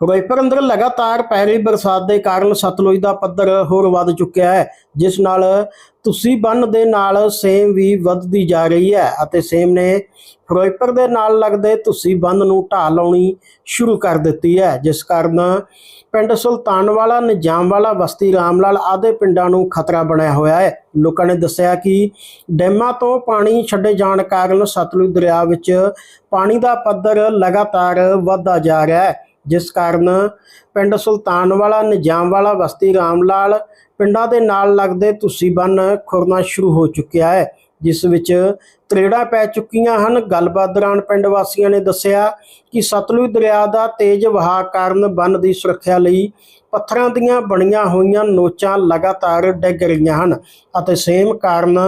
ਫਿਰੋਜ਼ਪੁਰ ਅੰਦਰ ਲਗਾਤਾਰ ਪੈ ਰਹੀ ਬਰਸਾਤ ਦੇ ਕਾਰਨ ਸਤਲੁਜ ਦਾ ਪੱਧਰ ਹੋਰ ਵੱਧ ਚੁੱਕਿਆ ਹੈ, ਜਿਸ ਨਾਲ ਤੁਸੀਂ ਬੰਨ ਦੇ ਨਾਲ ਸੇਮ ਵੀ ਵੱਧਦੀ ਜਾ ਰਹੀ ਹੈ ਅਤੇ ਸੇਮ ਨੇ ਫਿਰੋਜ਼ਪੁਰ ਦੇ ਨਾਲ ਲੱਗਦੇ ਤੁਸੀਂ ਬੰਨ ਨੂੰ ਢਾਹ ਲਾਉਣੀ ਸ਼ੁਰੂ ਕਰ ਦਿੱਤੀ ਹੈ, ਜਿਸ ਕਾਰਨ ਪਿੰਡ ਸੁਲਤਾਨਵਾਲਾ, ਨਿਜਾਮਵਾਲਾ, ਬਸਤੀ ਰਾਮਲਾਲ ਆਦੇ ਪਿੰਡਾਂ ਨੂੰ ਖਤਰਾ ਬਣਿਆ ਹੋਇਆ ਹੈ। ਲੋਕਾਂ ਨੇ ਦੱਸਿਆ ਕਿ ਡੈਮਾਂ ਤੋਂ ਪਾਣੀ ਛੱਡੇ ਜਾਣ ਕਾਰਨ ਸਤਲੁਜ ਦਰਿਆ ਵਿੱਚ ਪਾਣੀ ਦਾ ਪੱਧਰ ਲਗਾਤਾਰ ਵਧਦਾ ਜਾ ਰਿਹਾ ਹੈ। ਜਿਸ ਕਾਰਨ ਪਿੰਡ ਸੁਲਤਾਨ ਵਾਲਾ ਨਿਜਾਮ ਵਾਲਾ ਬਸਤੀ ਰਾਮ ਲਾਲ ਪਿੰਡਾਂ ਦੇ ਨਾਲ ਲੱਗਦੇ ਤੁਸੀਂ ਬੰਨ ਖੁਰਨਾ ਸ਼ੁਰੂ ਹੋ ਚੁੱਕਿਆ ਹੈ, ਜਿਸ ਵਿੱਚ ਤਰੇੜਾਂ ਪੈ ਚੁੱਕੀਆਂ ਹਨ। ਗੱਲਬਾਤ ਦੌਰਾਨ ਪਿੰਡ ਵਾਸੀਆਂ ਨੇ ਦੱਸਿਆ ਕਿ ਸਤਲੁਜ ਦਰਿਆ ਦਾ ਤੇਜ਼ ਵਹਾਅ ਕਾਰਨ ਬੰਨ ਦੀ ਸੁਰੱਖਿਆ ਲਈ ਪੱਥਰਾਂ ਦੀਆਂ ਬਣੀਆਂ ਹੋਈਆਂ ਨੋਚਾਂ ਲਗਾਤਾਰ ਡਿੱਗ ਰਹੀਆਂ ਹਨ ਅਤੇ ਸੇਮ ਕਾਰਨ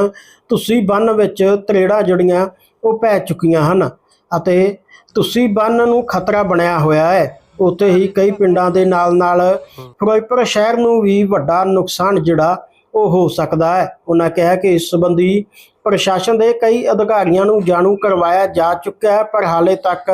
ਤੁਸੀਂ ਬੰਨ ਵਿੱਚ ਤਰੇੜਾਂ ਜੜੀਆਂ ਉਹ ਪੈ ਚੁੱਕੀਆਂ ਹਨ ਅਤੇ ਤੁਸੀਂ ਬੰਨ ਨੂੰ ਖਤਰਾ ਬਣਿਆ ਹੋਇਆ ਹੈ। ਉੱਥੇ ਹੀ ਕਈ ਪਿੰਡਾਂ ਦੇ ਨਾਲ ਨਾਲ ਫਿਰੋਜ਼ਪੁਰ ਸ਼ਹਿਰ ਨੂੰ ਵੀ ਵੱਡਾ ਨੁਕਸਾਨ ਜਿਹੜਾ ਉਹ ਹੋ ਸਕਦਾ ਹੈ। ਉਹਨਾਂ ਕਿਹਾ ਕਿ ਇਸ ਸੰਬੰਧੀ ਪ੍ਰਸ਼ਾਸਨ ਦੇ ਕਈ ਅਧਿਕਾਰੀਆਂ ਨੂੰ ਜਾਣੂ ਕਰਵਾਇਆ ਜਾ ਚੁੱਕਿਆ ਹੈ, ਪਰ ਹਾਲੇ ਤੱਕ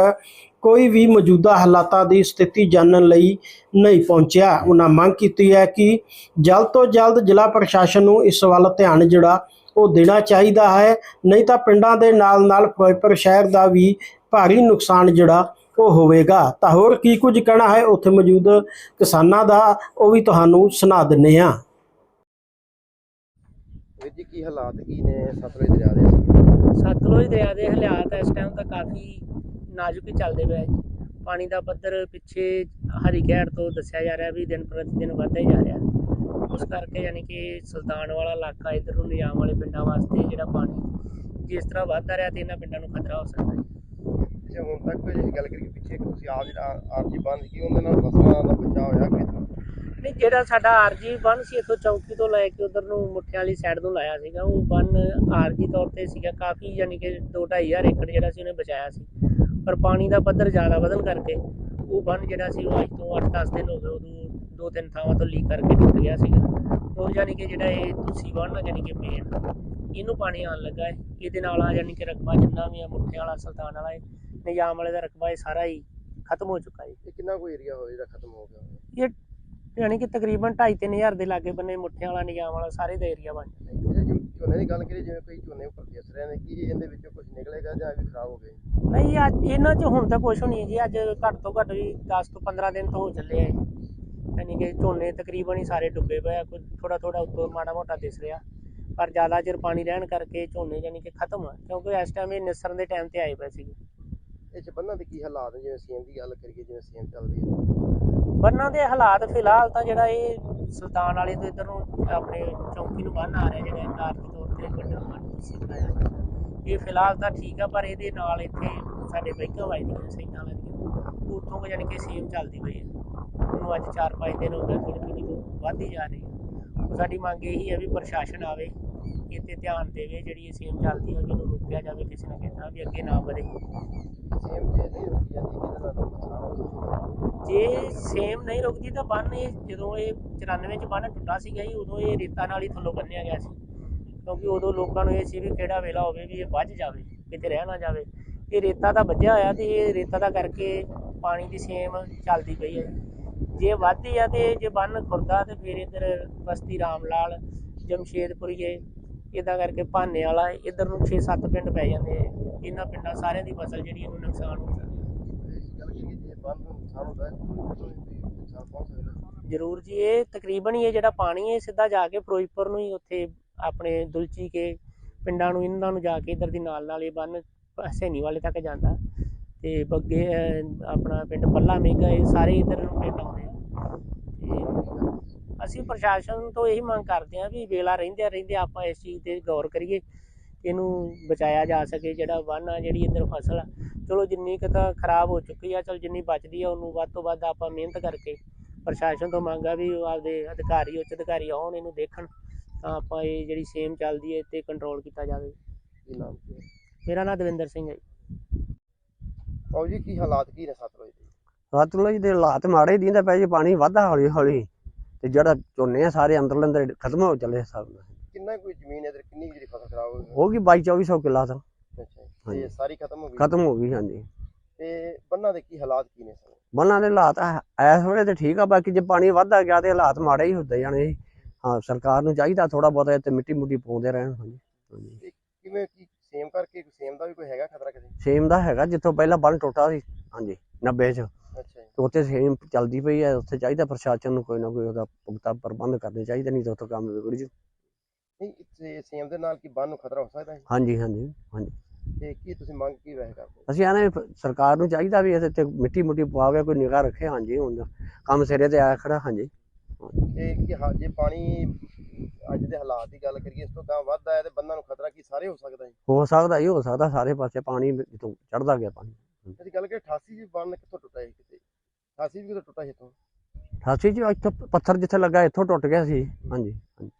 ਕੋਈ ਵੀ ਮੌਜੂਦਾ ਹਾਲਾਤਾਂ ਦੀ ਸਥਿਤੀ ਜਾਣਨ ਲਈ ਨਹੀਂ ਪਹੁੰਚਿਆ। ਉਹਨਾਂ ਮੰਗ ਕੀਤੀ ਹੈ ਕਿ ਜਲਦ ਤੋਂ ਜਲਦ ਜ਼ਿਲ੍ਹਾ ਪ੍ਰਸ਼ਾਸਨ ਨੂੰ ਇਸ ਵੱਲ ਧਿਆਨ ਜਿਹੜਾ ਉਹ ਦੇਣਾ ਚਾਹੀਦਾ ਹੈ। ਨਹੀਂ ਤਾਂ ਪਿੰਡਾਂ ਦੇ ਨਾਲ ਨਾਲ ਫਿਰੋਜ਼ਪੁਰ ਸ਼ਹਿਰ ਦਾ ਵੀ ਭਾਰੀ ਨੁਕਸਾਨ ਜਿਹੜਾ ਉਹ ਹੋਵੇਗਾ ਤਾਂ ਹੋਰ ਕੀ ਕੁਝ ਕਹਿਣਾ ਹੈ? ਉੱਥੇ ਮੌਜੂਦ ਕਿਸਾਨਾਂ ਦਾ ਉਹ ਵੀ ਤੁਹਾਨੂੰ ਸੁਣਾ ਦਿੰਨੇ ਆ ਵੀਰ ਜੀ ਕੀ ਹਾਲਾਤ ਕੀ ਨੇ? ਸਤਲੁਜ ਦਰਿਆ ਦੇ ਸਤਲੁਜ ਦਰਿਆ ਦੇ ਹਾਲਾਤ ਇਸ ਟਾਈਮ ਤਾਂ ਕਾਫੀ ਨਾਜ਼ੁਕ ਹੀ ਚੱਲਦੇ ਪਏ ਜੀ। ਪਾਣੀ ਦਾ ਪੱਧਰ ਪਿੱਛੇ ਹਰੀਕੈਟ ਤੋਂ ਦੱਸਿਆ ਜਾ ਰਿਹਾ ਵੀ ਦਿਨ ਪ੍ਰਤੀ ਦਿਨ ਵੱਧਦਾ ਹੀ ਜਾ ਰਿਹਾ। ਉਸ ਕਰਕੇ ਯਾਨੀ ਕਿ ਸੁਲਤਾਨ ਵਾਲਾ ਇਲਾਕਾ ਇਧਰ ਨੂੰ ਨਿਯਾਮ ਵਾਲੇ ਪਿੰਡਾਂ ਵਾਸਤੇ ਜਿਹੜਾ ਪਾਣੀ ਜਿਸ ਤਰ੍ਹਾਂ ਵੱਧਦਾ ਰਿਹਾ ਤੇ ਇਹਨਾਂ ਪਿੰਡਾਂ ਨੂੰ ਖਤਰਾ ਹੋ ਸਕਦਾ ਹੈ। ਅੱਛਾ, ਹੁਣ ਤੱਕ ਜੇ ਗੱਲ ਕਰੀਏ ਪਿੱਛੇ ਇੱਕ ਤੁਸੀਂ ਆਪ ਜਿਹੜਾ ਆਰਜੀ ਬੰਦ ਕੀ ਉਹਦੇ ਨਾਲ ਫਸਲਾਂ ਦਾ ਬਚਾਅ ਹੋਇਆ ਕਿ ਨਹੀਂ? ਜਿਹੜਾ ਸਾਡਾ ਆਰਜੀ ਬੰਨ ਸੀ, ਇੱਥੋਂ ਚੌਕੀ ਤੋਂ ਲੈ ਕੇ ਉਧਰ ਨੂੰ ਮੁੱਠਿਆਂ ਵਾਲੀ ਸਾਈਡ ਤੋਂ ਲਾਇਆ ਸੀਗਾ। ਉਹ ਬੰਨ ਆਰਜੀ ਤੌਰ ਤੇ ਸੀਗਾ, ਕਾਫੀ ਯਾਨੀ ਕਿ 2-2500 ਏਕੜ ਜਿਹੜਾ ਸੀ, ਉਹਨੇ ਬਚਾਇਆ ਸੀ। ਪਰ ਪਾਣੀ ਦਾ ਪੱਧਰ ਜ਼ਿਆਦਾ ਵਧਣ ਕਰਕੇ ਉਹ ਬੰਨ ਜਿਹੜਾ ਸੀ, ਉਹ ਅੱਜ ਤੋਂ 8-10 ਦਿਨ ਹੋ ਗਏ, ਉਦੋਂ ਦੋ ਤਿੰਨ ਥਾਵਾਂ ਤੋਂ ਲੀਕ ਕਰਕੇ ਟੁੱਟ ਗਿਆ ਸੀਗਾ। ਉਹ ਯਾਨੀ ਕਿ ਜਿਹੜਾ ਇਹ ਤੁਸੀਂ ਬੰਨ ਆ, ਯਾਨੀ ਕਿ ਮੇਨ ਇਹਨੂੰ ਪਾਣੀ ਆਉਣ ਲੱਗਾ ਹੈ। ਇਹਦੇ ਨਾਲ ਆ, ਯਾਨੀ ਕਿ ਰਕਬਾ ਜਿੰਨਾ ਵੀ ਆ, ਮੁੱਠਿਆਂ ਵਾਲਾ, ਸੁਲਤਾਨ ਵਾਲਾ ਹੈ ਨਿਜ਼ਾਮ ਵਾਲੇ ਦਾ ਰਕਬਾ ਇਹ ਸਾਰਾ ਹੀ ਖਤਮ ਹੋ ਚੁੱਕਾ ਹੈ ਇਹ ਕਿੰਨਾ ਕੋਈ ਏਰੀਆ ਹੋਇਆ ਜਿਹੜਾ ਖਤਮ ਹੋ ਗਿਆ? ਇਹ ਯਾਨੀ ਕਿ ਤਕਰੀਬਨ 2.5-3000 ਦੇ ਲਾਗੇ ਬੰਨੇ ਮੁੱਠਿਆਂ ਵਾਲਾ ਨਿਜ਼ਾਮ ਵਾਲਾ ਸਾਰੇ ਦਾ ਏਰੀਆ ਬਣ ਜਾਂਦਾ ਜੀ। ਝੋਨੇ ਦੀ ਗੱਲ ਕਰੀਏ ਜਿਵੇਂ ਕਈ ਝੋਨੇ ਉੱਪਰ ਦਿਸ ਰਹੇ ਨੇ ਕੀ ਇਹਦੇ ਵਿੱਚੋਂ ਕੁਝ ਨਿਕਲੇਗਾ ਜਾਂ ਇਹ ਵੀ ਖਰਾਬ ਹੋ ਗਏ ਨਹੀਂ ਅੱਜ ਇਹਨਾਂ 'ਚ ਹੁਣ ਤਾਂ ਕੁਝ ਨਹੀਂ ਜੀ ਅੱਜ ਘੱਟ ਤੋਂ ਘੱਟ ਵੀ 10 ਤੋਂ 15 ਦਿਨ ਤੋਂ ਹੋ ਚੱਲੇ ਆ ਇਹ। ਯਾਨੀ ਕਿ ਝੋਨੇ ਤਕਰੀਬਨ ਹੀ ਸਾਰੇ ਡੁੱਬੇ ਪਏ ਆ ਕੋਈ ਥੋੜਾ ਥੋੜਾ ਉੱਤੋਂ ਮਾੜਾ ਮੋਟਾ ਦਿਸ ਰਿਹਾ। ਪਰ ਜ਼ਿਆਦਾ ਚਿਰ ਪਾਣੀ ਰਹਿਣ ਕਰਕੇ ਝੋਨੇ ਯਾਨੀ ਕਿ ਖਤਮ ਆ ਕਿਉਂਕਿ ਇਸ ਟਾਈਮ ਇਹ ਨਿਸਰਨ ਦੇ ਟਾਈਮ ਤੇ ਆਏ ਪਏ ਸੀਗੇ। ਇਹ ਚ ਬੰਨਾਂ ਦੇ ਕੀ ਹਾਲਾਤ ਨੇ? ਜਿਵੇਂ ਸੀਐਮ ਦੀ ਗੱਲ ਕਰੀਏ, ਜਿਵੇਂ ਸੀਐਮ ਚੱਲਦੀ ਹੈ। ਬੰਨਾਂ ਦੇ ਹਾਲਾਤ ਫਿਲਹਾਲ ਤਾਂ ਜਿਹੜਾ ਇਹ ਸੁਲਤਾਨ ਵਾਲੇ ਤੋਂ ਇਧਰ ਨੂੰ ਆਪਣੇ ਚੌਂਕੀ ਨੂੰ ਬੰਨ ਆ ਰਿਹਾ, ਜਿਹੜਾ ਇੱਕ ਤੌਰ ਤੇ ਵੱਡਾ ਬੰਨ ਤੁਸੀਂ ਬਣਾਇਆ ਇਹ ਫਿਲਹਾਲ ਤਾਂ ਠੀਕ ਆ, ਪਰ ਇਹਦੇ ਨਾਲ ਇੱਥੇ ਸਾਡੇ ਬਾਈਕਾਂ ਵੱਜਦੀਆਂ ਸੈਂਟਾਂ ਲੱਗਦੀਆਂ ਉੱਥੋਂ ਕੁ ਕਿ ਸੇਮ ਚੱਲਦੀ ਪਈ ਹੈ। ਉਹਨੂੰ ਅੱਜ 4-5 ਦਿਨ ਹੋ ਗਏ ਥੋੜੀ ਥੋੜੀ ਤੋਂ ਵੱਧਦੀ ਜਾ ਰਹੀ ਹੈ। ਸਾਡੀ ਮੰਗ ਇਹੀ ਹੈ ਵੀ ਪ੍ਰਸ਼ਾਸਨ ਆਵੇ ਇਹ ਤੇ ਧਿਆਨ ਦੇਵੇ ਜਿਹੜੀ ਇਹ ਸੇਮ ਚੱਲਦੀ ਹੈ ਵੀ ਇਹਨੂੰ ਰੋਕਿਆ ਜਾਵੇ ਕਿਸੇ ਨਾ ਕਿਸੇ ਤਰ੍ਹਾਂ ਵੀ ਅੱਗੇ ਨਾ ਵਧੇ। ਜੇ ਨਹੀਂ ਰੁਕੀ ਜਾਂਦੀ ਹੋ ਸੇਮ ਨਹੀਂ ਰੁਕਦੀ ਤਾਂ ਬੰਨ ਇਹ ਜਦੋਂ ਇਹ 94 ਚ ਬੰਨ ਟੁੱਟਾ ਸੀਗਾ ਜੀ ਉਦੋਂ ਇਹ ਰੇਤਾ ਨਾਲ ਹੀ ਥੱਲੋਂ ਬੰਨਿਆ ਗਿਆ ਸੀ। ਕਿਉਂਕਿ ਉਦੋਂ ਲੋਕਾਂ ਨੂੰ ਇਹ ਸੀ ਵੀ ਕਿਹੜਾ ਵੇਲਾ ਹੋਵੇ ਵੀ ਇਹ ਵੱਜ ਜਾਵੇ ਕਿਤੇ ਰਹਿ ਨਾ ਜਾਵੇ। ਇਹ ਰੇਤਾ ਤਾਂ ਵੱਜਿਆ ਹੋਇਆ ਤੇ ਇਹ ਰੇਤਾ ਦਾ ਕਰਕੇ ਪਾਣੀ ਦੀ ਸੇਮ ਚੱਲਦੀ ਪਈ ਹੈ ਜੇ ਵੱਧਦੀ ਆ ਤੇ ਜੇ ਬੰਨ ਖੁਰਦਾ ਤੇ ਫਿਰ ਇੱਧਰ ਬਸਤੀ ਰਾਮਲਾਲ ਜਮਸ਼ੇਦਪੁਰੀਏ ਇਦਾਂ ਕਰਕੇ ਭਾਨੇ ਵਾਲਾ ਇੱਧਰ ਨੂੰ 6-7 ਪਿੰਡ ਪੈ ਜਾਂਦੇ ਆ। ਇਹਨਾਂ ਪਿੰਡਾਂ ਸਾਰਿਆਂ ਦੀ ਫਸਲ ਜਿਹੜੀ ਇਹਨੂੰ ਨੁਕਸਾਨ ਹੋ ਸਕਦਾ। ਜ਼ਰੂਰ ਜੀ, ਇਹ ਤਕਰੀਬਨ ਹੀ ਇਹ ਜਿਹੜਾ ਪਾਣੀ ਹੈ ਸਿੱਧਾ ਜਾ ਕੇ ਫਿਰੋਜ਼ਪੁਰ ਨੂੰ ਹੀ ਉੱਥੇ ਆਪਣੇ ਦੁਲਚੀ ਕੇ ਪਿੰਡਾਂ ਨੂੰ, ਇਹਨਾਂ ਨੂੰ ਜਾ ਕੇ ਇਧਰ ਦੀ ਨਾਲ ਨਾਲ ਇਹ ਬੰਨ ਹਸੈਨੀ ਵਾਲੇ ਤੱਕ ਜਾਂਦਾ। ਤੇ ਬੱਗੇ ਆਪਣਾ ਪਿੰਡ ਪੱਲਾ ਮੇਗਾ, ਇਹ ਸਾਰੇ ਇਧਰ ਨੂੰ ਪਿੰਡ ਆਉਂਦੇ ਆ। ਤੇ ਅਸੀਂ ਪ੍ਰਸ਼ਾਸਨ ਤੋਂ ਇਹੀ ਮੰਗ ਕਰਦੇ ਆ ਵੀ ਵੇਲਾ ਰਹਿੰਦੇ ਰਹਿੰਦੇ ਆਪਾਂ ਇਸ ਚੀਜ਼ ਤੇ ਗੌਰ ਕਰੀਏ ਇਹਨੂੰ ਬਚਾਇਆ ਜਾ ਸਕੇ ਜਿਹੜਾ ਬੰਨ ਆ ਜਿਹੜੀ ਇਧਰ ਫਸਲ ਆ। ਚਲੋ ਜਿੰਨੀ ਕੁ ਤਾਂ ਖਰਾਬ ਹੋ ਚੁੱਕੀ ਆ ਚਲ ਜਿੰਨੀ ਬਚਦੀ ਆ ਉਹਨੂੰ ਵੱਧ ਤੋਂ ਵੱਧ ਆਪਾਂ ਮਿਹਨਤ ਕਰਕੇ ਪ੍ਰਸ਼ਾਸਨ ਤੋਂ ਮੰਗ ਆ ਵੀ ਆਪਦੇ ਅਧਿਕਾਰੀ ਉੱਚ ਅਧਿਕਾਰੀ ਆਉਣ ਇਹਨੂੰ ਦੇਖਣ ਤਾਂ ਆਪਾਂ ਇਹ ਜਿਹੜੀ ਸੇਮ ਚੱਲਦੀ ਹੈ ਤੇ ਕੰਟਰੋਲ ਕੀਤਾ ਜਾਵੇ। ਕੀ ਨਾਮ ਕੀ ਹੈ? ਮੇਰਾ ਨਾਮ ਦਵਿੰਦਰ ਸਿੰਘ ਹੈ ਜੀ। ਬਾਊ ਜੀ ਕੀ ਹਾਲਾਤ ਕੀ ਨੇ ਸਤਲੁਜ ਦੇ? ਸਤਲੁਜ ਦੇ ਹਾਲਾਤ ਮਾੜੇ ਹੀ ਦਿੰਦਾ ਪਿਆ ਜੀ ਪਾਣੀ ਵੱਧਦਾ ਹੌਲੀ ਹੌਲੀ ਤੇ ਜਿਹੜਾ ਝੋਨੇ ਆ ਸਾਰੇ ਅੰਦਰ ਅੰਦਰ ਖਤਮ ਹੋ ਚੱਲੇ ਸਭ ਕਿੰਨਾ ਕੋਈ ਜ਼ਮੀਨ ਇਧਰ? ਕਿੰਨੀ ਕੁ ਜਿਹੜੀ ਫਸਲ ਖਰਾਬ ਹੋ ਗਈ ਹੋ ਗਈ 22 2400 ਕਿੱਲਾ ਤਾਂ। ਅੱਛਾ ਜੀ। ਹਾਂਜੀ। ਤੇ ਸਾਰੀ ਖਤਮ ਹੋ ਗਈ? ਖਤਮ ਹੋ ਗਈ ਹਾਂਜੀ। ਤੇ ਬੰਨਾਂ ਦੇ ਕੀ ਹਾਲਾਤ ਕੀ ਨੇ ਸਰ? ਬੰਨਾਂ ਦੇ ਹਾਲਾਤ ਐ- ਇਸ ਵੇਲੇ ਤੇ ਠੀਕ ਆ ਬਾਕੀ ਜੇ ਪਾਣੀ ਵੱਧਦਾ ਗਿਆ ਤੇ ਹਾਲਾਤ ਮਾੜੇ ਹੀ ਹੁੰਦੇ ਜਾਣੇ। ਜੀ। ਹਾਂ ਸਰਕਾਰ ਨੂੰ ਚਾਹੀਦਾ ਥੋੜਾ ਬਹੁਤਾ ਇੱਥੇ ਮਿੱਟੀ ਮੁੱਟੀ ਪਾਉਂਦੇ ਰਹਿਣ ਹਾਂਜੀ। ਹਾਂਜੀ। ਕਿਵੇਂ ਕੀ ਸੇਮ ਕਰਕੇ ਸੇਮ ਦਾ ਵੀ ਕੋਈ ਹੈਗਾ ਖਤਰਾ ਕਿਤੇ? ਸੇਮ ਦਾ ਹੈਗਾ ਜਿੱਥੋਂ ਪਹਿਲਾਂ ਬੰਨ ਟੁੱਟਾ ਸੀ ਹਾਂਜੀ 90 ਚ। ਤੇ ਉੱਥੇ ਸੇਮ ਚੱਲਦੀ ਪਈ ਹੈ ਉੱਥੇ ਚਾਹੀਦਾ ਪ੍ਰਸ਼ਾਸਨ ਨੂੰ ਕੋਈ ਨਾ ਕੋਈ ਉਹਦਾ ਪੁਖਤਾ ਪ੍ਰਬੰਧ ਕਰਨੇ ਚਾਹੀਦੇ ਨਹੀਂ ਤਾਂ ਉੱਥੋਂ ਕੰਮ ਵਿਗੜ ਜੂ ਨਹੀਂ ਇੱਥੇ ਸੇਮ ਦੇ ਨਾਲ ਕੀ ਬੰਨ ਨੂੰ ਖਤਰਾ ਹੋ ਸਕਦਾ ਹੈ? ਹਾਂਜੀ ਹਾਂਜੀ ਹਾਂਜੀ। ਤੇ ਕੀ ਤੁਸੀਂ ਮੰਗ ਕੀ ਵੈਸੇ ਕਰਦੇ ਅਸੀਂ ਆਨੇ ਸਰਕਾਰ ਨੂੰ ਚਾਹੀਦਾ ਵੀ ਇਹਦੇ ਤੇ ਮਿੱਟੀ ਮੁੱਟੀ ਪਵਾਵੇ ਕੋਈ ਨਿਗਾਹ ਰੱਖੇ ਹਾਂਜੀ ਹੁਣ ਕੰਮ ਸਿਰੇ ਤੇ ਆਇਆ ਖੜਾ ਹਾਂਜੀ। ਤੇ ਕਿ ਹਾਂ ਜੇ ਪਾਣੀ ਅੱਜ ਦੇ ਹਾਲਾਤ ਦੀ ਗੱਲ ਕਰੀਏ ਇਸ ਤੋਂ ਗਾਂ ਵੱਧਦਾ ਹੈ ਤੇ ਬੰਨਾਂ ਨੂੰ ਖਤਰਾ ਕੀ ਸਾਰੇ ਹੋ ਸਕਦਾ ਹੈ? ਹੋ ਸਕਦਾ ਹੀ ਹੋ ਸਕਦਾ ਸਾਰੇ ਪਾਸੇ ਪਾਣੀ ਚੜਦਾ ਗਿਆ ਪਾਣੀ। ਅਸੀਂ ਗੱਲ ਕਰੀਏ 88 ਜੀ ਬੰਨ ਕਿੱਥੋਂ ਟੁੱਟਾ ਹੈ ਕਿਤੇ? 88 ਵੀ ਕਿਤੋਂ ਟੁੱਟਾ ਸੀ ਇੱਥੋਂ। 88 ਚ ਇੱਥੋਂ ਪੱਥਰ ਜਿੱਥੇ ਲੱਗਾ ਇੱਥੋਂ ਟੁੱਟ ਗਿਆ ਸੀ। ਹਾਂਜੀ ਹਾਂਜੀ।